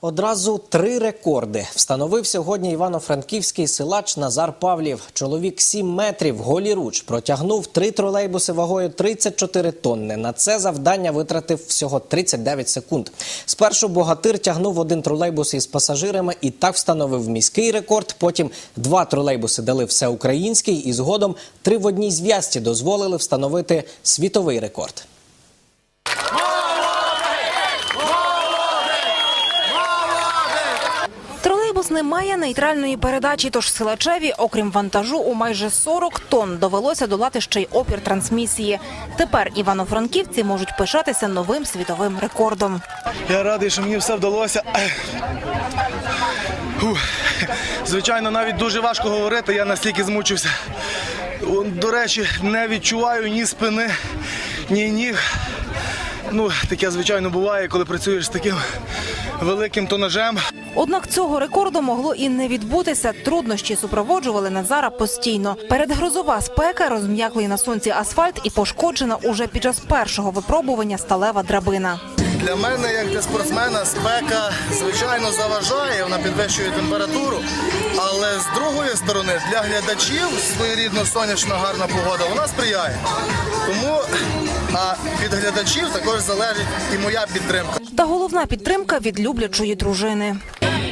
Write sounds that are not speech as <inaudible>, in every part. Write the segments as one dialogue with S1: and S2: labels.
S1: Одразу три рекорди встановив сьогодні івано-франківський силач Назар Павлів. Чоловік 7 метрів голіруч протягнув три тролейбуси вагою 34 тонни. На це завдання витратив всього 39 секунд. Спершу богатир тягнув один тролейбус із пасажирами і так встановив міський рекорд. Потім два тролейбуси дали всеукраїнський, і згодом три в одній зв'язці дозволили встановити світовий рекорд.
S2: Тролейбус не має нейтральної передачі, тож силачеві, окрім вантажу, у майже 40 тонн довелося долати ще й опір трансмісії. Тепер івано-франківці можуть пишатися новим світовим рекордом.
S3: Я радий, що мені все вдалося. Звичайно, навіть дуже важко говорити, я настільки змучився. До речі, не відчуваю ні спини, ні ніг. Ну, таке, звичайно, буває, коли працюєш з таким великим тонажем.
S2: Однак цього рекорду могло і не відбутися. Труднощі супроводжували Назара постійно. Передгрозова спека, розм'яклий на сонці асфальт і пошкоджена уже під час першого випробування сталева драбина.
S4: Для мене, як для спортсмена, спека звичайно заважає, вона підвищує температуру. Але з другої сторони, для глядачів своєрідно сонячна гарна погода, вона сприяє. Тому а від глядачів також залежить і моя підтримка.
S2: Та головна підтримка від люблячої дружини.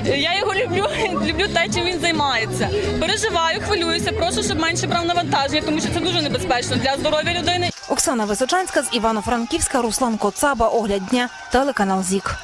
S5: Я його люблю, <laughs> люблю те, чим він займається. Переживаю, хвилююся, прошу, щоб менше брав навантаження, тому що це дуже небезпечно для здоров'я людини
S2: Оксана Височанська з Івано-Франківська, Руслан Коцаба, Огляд дня, телеканал ЗІК.